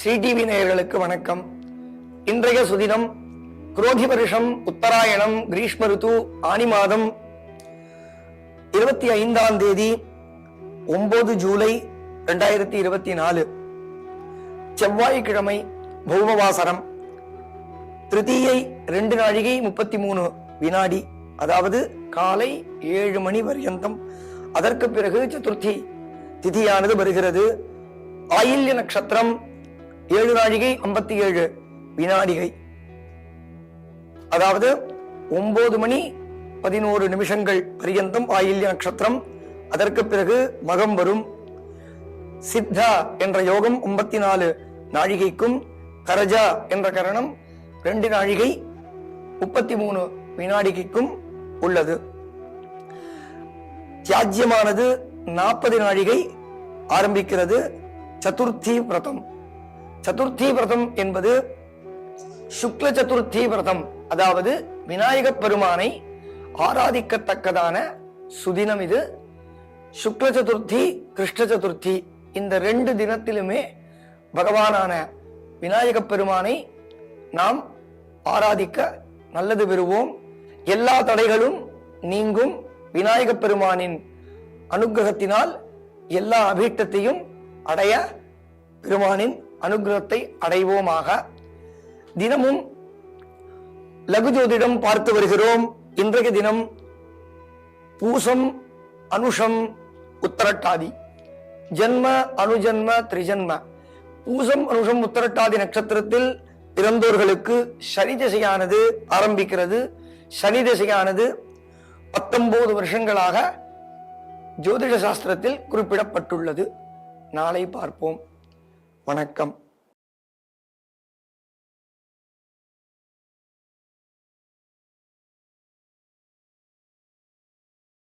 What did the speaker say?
Sri TV நேயர்களுக்கு வணக்கம். இன்றைய சுதினம் குரோதி வருஷம் உத்தராயணம் கிரீஷ்ம ருத்து ஆனி மாதம் இருபத்தி ஐந்தாம் தேதி ஒன்பது ஜூலை ரெண்டாயிரத்தி இருபத்தி நாலு. செவ்வாய்க்கிழமை பௌமவாசரம். திருத்தீயை ரெண்டு நாழிகை முப்பத்தி மூணு வினாடி அதாவது காலை ஏழு மணி பர்யந்தம். அதற்கு பிறகு சதுர்த்தி திதியானது வருகிறது. ஆயில்ய நட்சத்திரம் ஏழு நாழிகை ஐம்பத்தி ஏழு வினாடிகை அதாவது ஒன்பது மணி பதினோரு நிமிஷங்கள் பரியந்தம் ஆயில்ய நட்சத்திரம். அதற்கு பிறகு மகம் வரும். சித்தா என்ற யோகம் ஐம்பத்தி நாலு நாழிகைக்கும் கரஜா என்ற கரணம் ரெண்டு நாழிகை முப்பத்தி மூணு வினாடிகைக்கும் உள்ளது. தியாஜ்யமானது நாற்பது நாழிகை ஆரம்பிக்கிறது. சதுர்த்தி விரதம். சதுர்த்தி விரதம் என்பது சுக்ல சதுர்த்தி விரதம் அதாவது விநாயக பெருமானை ஆராதிக்கத்தக்கதான சுதினம் இது. சுக்ல சதுர்த்தி கிருஷ்ண சதுர்த்தி இந்த ரெண்டு தினத்திலுமே பகவானான விநாயக பெருமானை நாம் ஆராதிக்க நல்லது பெறுவோம். எல்லா தடைகளும் நீங்கும் விநாயக பெருமானின் அனுகிரகத்தினால் எல்லா அபீட்டத்தையும் அடைய பெருமானின் அனுகிரகத்தை அடைவோமாக. தினமும் லகு ஜோதிடம் பார்த்து வருகிறோம். இன்றைய தினம் பூசம் அனுஷம் உத்தரட்டாதி. ஜன்ம அனுஜன்ம திரிஜன்ம. பூசம் அனுஷம் உத்தரட்டாதி நட்சத்திரத்தில் பிறந்தோர்களுக்கு சனி திசையானது ஆரம்பிக்கிறது. சனி திசையானது பத்தொன்பது வருஷங்களாக ஜோதிட சாஸ்திரத்தில் குறிப்பிடப்பட்டுள்ளது. நாளை பார்ப்போம். வணக்கம்.